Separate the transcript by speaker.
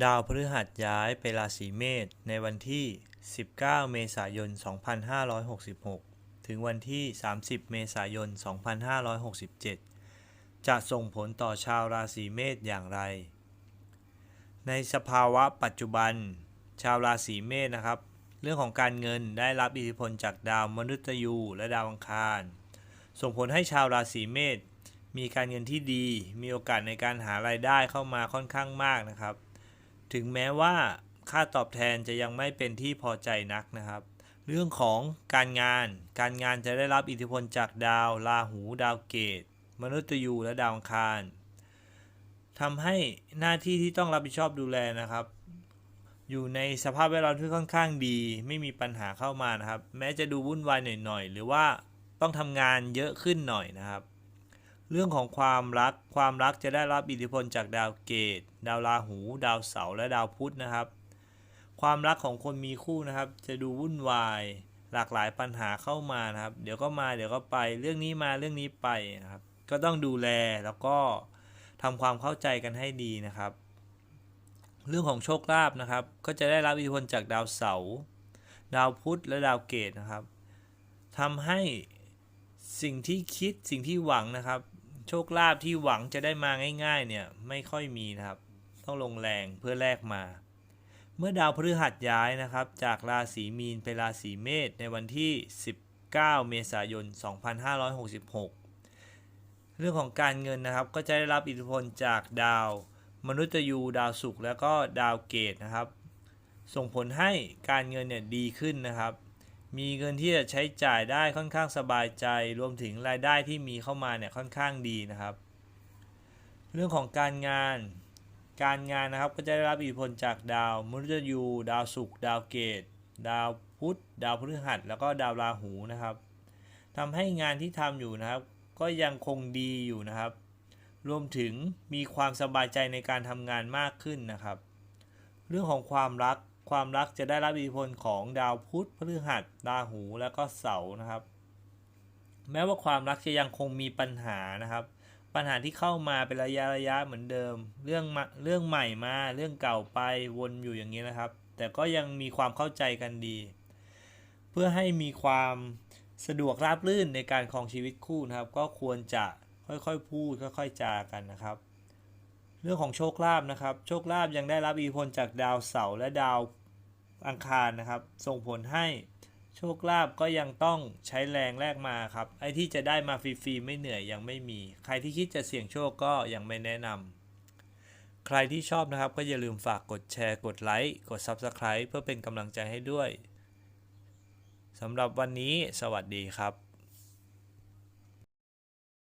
Speaker 1: ดาวพฤหัสย้ายไปราศีเมษในวันที่ 19 เมษายน 2566 ถึงวันที่ 30 เมษายน 2567 จะส่งผลต่อชาวราศีเมษอย่างไร ในสภาวะปัจจุบัน ชาวราศีเมษนะครับ เรื่องของการเงินได้รับอิทธิพลจากดาวมนุษย์ยูและดาวอังคาร ส่งผลให้ชาวราศีเมษมีการเงินที่ดี มีโอกาสในการหารายได้เข้ามาค่อนข้างมากนะครับ ถึงแม้ว่าค่าตอบแทนจะยังไม่เป็นที่พอใจนักนะครับ เรื่องของการงาน การงานจะได้รับอิทธิพลจากดาวราหู ดาวเกต มนุษย์ยูและดาวอังคารทำให้หน้าที่ที่ต้องรับผิดชอบดูแลนะครับ อยู่ในสภาพแวดล้อมที่ค่อนข้างดี ไม่มีปัญหาเข้ามานะครับ แม้จะดูวุ่นวายหน่อยๆหรือว่าต้องทำงานเยอะขึ้นหน่อยนะครับ เรื่องของความรัก ความรักจะได้รับอิทธิพลจากดาวเกต ดาวราหู ดาวเสาร์และดาวพุธนะครับ ความรักของคนมีคู่นะครับ จะดูวุ่นวาย หลากหลายปัญหาเข้ามานะครับ เดี๋ยวก็มา เดี๋ยวก็ไป เรื่องนี้มา เรื่องนี้ไปนะครับ ก็ต้องดูแลแล้วก็ทำความเข้าใจกันให้ดีนะครับ เรื่องของโชคลาภนะครับ ก็จะได้รับอิทธิพลจากดาวเสาร์ ดาวพุธ และดาวเกตนะครับทำให้สิ่งที่คิดสิ่งที่หวังนะครับ โชคลาภที่หวังจะได้มาง่าย ๆ เนี่ยไม่ค่อยมีนะครับ ต้องลงแรงเพื่อแลกมา เมื่อดาวพฤหัสย้ายนะครับ จากราศีมีนไปราศีเมษในวันที่ 19 เมษายน 2566 เรื่องของการเงินนะครับ ก็จะได้รับอิทธิพลจากดาว มนุษย์ยูดาวศุกร์แล้วก็ดาวเกตนะครับ ส่งผลให้การเงินเนี่ยดีขึ้นนะครับ มีเงินที่จะใช้จ่ายได้ค่อนข้างสบายใจ รวมถึงรายได้ที่มีเข้ามาเนี่ยค่อนข้างดีนะครับ เรื่องของการงาน การงานนะครับก็จะได้รับอิทธิพลจากดาวมฤตยูดาวศุกร์ดาวเกต ดาวพุธดาวพฤหัส แล้วก็ดาวราหูนะครับทำให้งานที่ทำอยู่นะครับ ก็ยังคงดีอยู่นะครับ รวมถึงมีความสบายใจในการทำงานมากขึ้นนะครับ เรื่องของความรัก ความรักจะได้รับอิทธิพลของดาวพุธพฤหัสราหูแล้วก็เสาร์นะครับ แม้ว่าความรักจะยังคงมีปัญหานะครับ ปัญหาที่เข้ามาเป็นระยะระยะเหมือนเดิม เรื่องเรื่องใหม่มาเรื่องเก่าไปวนอยู่อย่างนี้นะครับ แต่ก็ยังมีความเข้าใจกันดี เพื่อให้มีความสะดวกราบรื่นในการครองชีวิตคู่นะครับ ก็ควรจะค่อยๆ พูดค่อย ๆ จากันนะครับ เรื่องของโชคลาภนะครับ โชคลาภยังได้รับอิทธิพลจากดาวเสาร์และดาวอังคารนะครับ ส่งผลให้โชคลาภก็ยังต้องใช้แรงแลกมาครับ ไอ้ที่จะได้มาฟรีๆไม่เหนื่อยยังไม่มี ใครที่คิดจะเสี่ยงโชคก็ยังไม่แนะนำ ใครที่ชอบนะครับก็อย่าลืมฝากกดแชร์กดไลค์กด Subscribe เพื่อเป็นกำลังใจให้ด้วยสำหรับวันนี้สวัสดีครับ